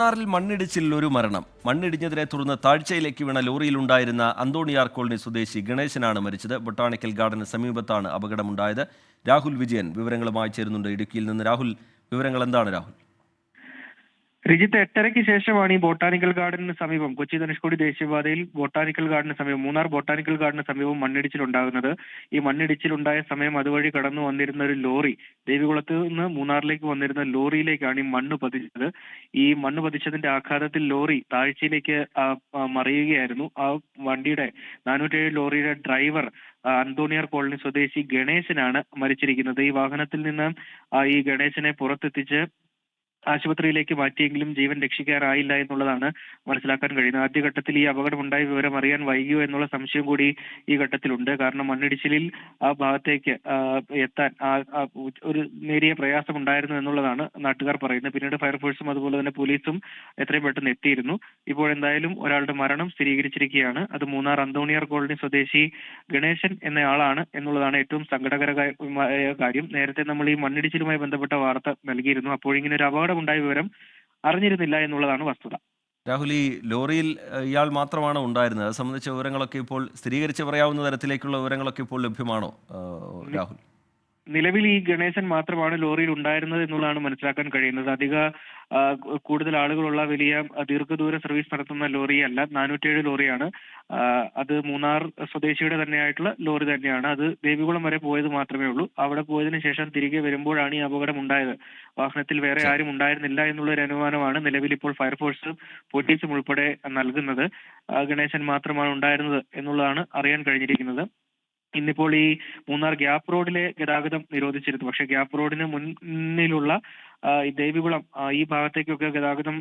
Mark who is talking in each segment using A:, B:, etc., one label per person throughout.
A: മൂന്നാറിൽ മണ്ണിടിച്ചിൽ ഒരു മരണം. മണ്ണിടിഞ്ഞതിനെ തുടർന്ന് താഴ്ചയിലേക്ക് വീണ ലോറിയിലുണ്ടായിരുന്ന അന്തോണിയാർ കോളനി സ്വദേശി ഗണേശനാണ് മരിച്ചത്. ബൊട്ടാണിക്കൽ ഗാർഡന് സമീപത്താണ് അപകടമുണ്ടായത്. രാഹുൽ വിജയൻ വിവരങ്ങളുമായി ചേരുന്നുണ്ട്. ഇടുക്കിയിൽ നിന്ന് രാഹുൽ വിവരങ്ങൾ എന്താണ് രാഹുൽ?
B: രജിത്ത് എട്ടരയ്ക്ക് ശേഷമാണ് ഈ ബോട്ടാണിക്കൽ ഗാർഡന് സമീപം. കൊച്ചി ധനുഷ്കോടി ദേശീയപാതയിൽ ബോട്ടാണിക്കൽ ഗാർഡന് സമീപം മൂന്നാർ ബോട്ടാണിക്കൽ ഗാർഡന് സമീപം മണ്ണിടിച്ചിൽ ഉണ്ടാകുന്നത് ഈ മണ്ണിടിച്ചിലുണ്ടായ സമയം അതുവഴി കടന്നു വന്നിരുന്ന ഒരു ലോറി ദേവികുളത്ത് നിന്ന് മൂന്നാറിലേക്ക് വന്നിരുന്ന ലോറിയിലേക്കാണ് ഈ മണ്ണ് പതിച്ചത്. ഈ മണ്ണ് പതിച്ചതിന്റെ ആഘാതത്തിൽ ലോറി താഴ്ചയിലേക്ക് മറിയുകയായിരുന്നു. ആ വണ്ടിയുടെ നാനൂറ്റേഴ് ലോറിയുടെ ഡ്രൈവർ അന്തോണിയർ കോളനി സ്വദേശി ഗണേശനാണ് മരിച്ചിരിക്കുന്നത്. ഈ വാഹനത്തിൽ നിന്ന് ഈ ഗണേശനെ പുറത്തെത്തിച്ച് ആശുപത്രിയിലേക്ക് മാറ്റിയെങ്കിലും ജീവൻ രക്ഷിക്കാറായില്ല എന്നുള്ളതാണ് മനസ്സിലാക്കാൻ കഴിയുന്നത്. ആദ്യഘട്ടത്തിൽ ഈ അപകടമുണ്ടായ വിവരം അറിയാൻ വൈകിയോ എന്നുള്ള സംശയം കൂടി ഈ ഘട്ടത്തിലുണ്ട്. കാരണം മണ്ണിടിച്ചിലിൽ ആ ഭാഗത്തേക്ക് എത്താൻ ഒരു നേരിയ പ്രയാസം ഉണ്ടായിരുന്നു എന്നുള്ളതാണ് നാട്ടുകാർ പറയുന്നത്. പിന്നീട് ഫയർഫോഴ്സും അതുപോലെ തന്നെ പോലീസും എത്രയും പെട്ടെന്ന് എത്തിയിരുന്നു. ഇപ്പോൾ എന്തായാലും ഒരാളുടെ മരണം സ്ഥിരീകരിച്ചിരിക്കുകയാണ്. അത് മൂന്നാർ അന്തോണിയാർ കോളനി സ്വദേശി ഗണേശൻ എന്നയാളാണ് എന്നുള്ളതാണ് ഏറ്റവും സങ്കടകരമായ കാര്യം. നേരത്തെ നമ്മൾ ഈ മണ്ണിടിച്ചിലുമായി ബന്ധപ്പെട്ട വാർത്ത നൽകിയിരുന്നു. അപ്പോൾ ഇങ്ങനെ ഒരു അപകടമുണ്ടായ വിവരം അറിഞ്ഞിരുന്നില്ല എന്നുള്ളതാണ് വസ്തുത.
A: രാഹുൽ ഈ ലോറിയിൽ ഇയാൾ മാത്രമാണ് ഉണ്ടായിരുന്നത്? അത് സംബന്ധിച്ച വിവരങ്ങളൊക്കെ ഇപ്പോൾ സ്ഥിരീകരിച്ച് പറയാവുന്ന തരത്തിലേക്കുള്ള വിവരങ്ങളൊക്കെ ഇപ്പോൾ ലഭ്യമാണോ രാഹുൽ?
B: നിലവിൽ ഈ ഗണേശൻ മാത്രമാണ് ലോറിയിൽ ഉണ്ടായിരുന്നത് എന്നുള്ളതാണ് മനസ്സിലാക്കാൻ കഴിയുന്നത്. അധിക കൂടുതൽ ആളുകളുള്ള വലിയ ദീർഘദൂര സർവീസ് നടത്തുന്ന ലോറിയല്ല. നാനൂറ്റേഴ് ലോറിയാണ്. അത് മൂന്നാർ സ്വദേശിയുടെ തന്നെയായിട്ടുള്ള ലോറി തന്നെയാണ്. അത് ദേവികുളം വരെ പോയത് മാത്രമേ ഉള്ളൂ. അവിടെ പോയതിനു ശേഷം തിരികെ വരുമ്പോഴാണ് ഈ അപകടം ഉണ്ടായത്. വാഹനത്തിൽ വേറെ ആരും ഉണ്ടായിരുന്നില്ല എന്നുള്ള ഒരു അനുമാനമാണ് നിലവിൽ ഇപ്പോൾ ഫയർഫോഴ്സും പോലീസും ഉൾപ്പെടെ നൽകുന്നത്. ഗണേശൻ മാത്രമാണ് ഉണ്ടായിരുന്നത് എന്നുള്ളതാണ് അറിയാൻ കഴിഞ്ഞിരിക്കുന്നത്. ഇന്നിപ്പോൾ ഈ മൂന്നാർ ഗ്യാപ്പ് റോഡിലെ ഗതാഗതം നിരോധിച്ചിരുന്നു. പക്ഷേ ഗ്യാപ്പ് റോഡിന് മുന്നിലുള്ള ഈ ദേവികുളം ഈ ഭാഗത്തേക്കൊക്കെ ഗതാഗതം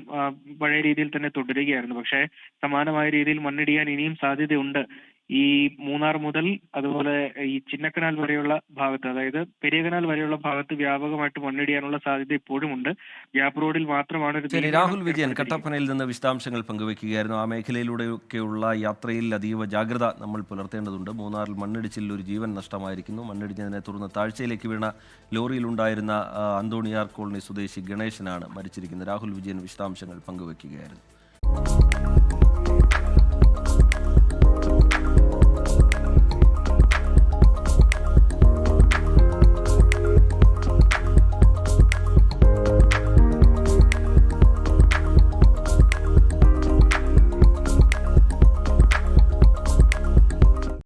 B: പഴയ രീതിയിൽ തന്നെ തുടരുകയായിരുന്നു. പക്ഷേ സമാനമായ രീതിയിൽ മണ്ണിടിയാൻ ഇനിയും സാധ്യതയുണ്ട്. ഈ മൂന്നാർ മുതൽ അതുപോലെ ഈ ചിന്നക്കനാൽ വരെയുള്ള ഭാഗത്ത് അതായത് പെരിയ കനാൽ വരെയുള്ള ഭാഗത്ത് വ്യാപകമായിട്ട് മണ്ണിടിയാനുള്ള സാധ്യത ഇപ്പോഴും ഉണ്ട് ഗ്യാപ് റോഡിൽ മാത്രമാണ്
A: ശരി രാഹുൽ വിജയൻ കട്ടപ്പനയിൽ നിന്ന് വിശദാംശങ്ങൾ പങ്കുവയ്ക്കുകയായിരുന്നു ആ മേഖലയിലൂടെയൊക്കെയുള്ള യാത്രയിൽ അതീവ ജാഗ്രത നമ്മൾ പുലർത്തേണ്ടതുണ്ട്. മൂന്നാറിൽ മണ്ണിടിച്ചിൽ ഒരു ജീവൻ നഷ്ടമായിരിക്കുന്നു. മണ്ണിടിഞ്ഞതിനെ തുടർന്ന് താഴ്ചയിലേക്ക് വീണ ലോറിയിലുണ്ടായിരുന്ന അന്തോണിയാർ കോളനി സ്വദേശി ഗണേശനാണ് മരിച്ചിരിക്കുന്നത്. രാഹുൽ വിജയൻ വിശദാംശങ്ങൾ പങ്കുവയ്ക്കുകയായിരുന്നു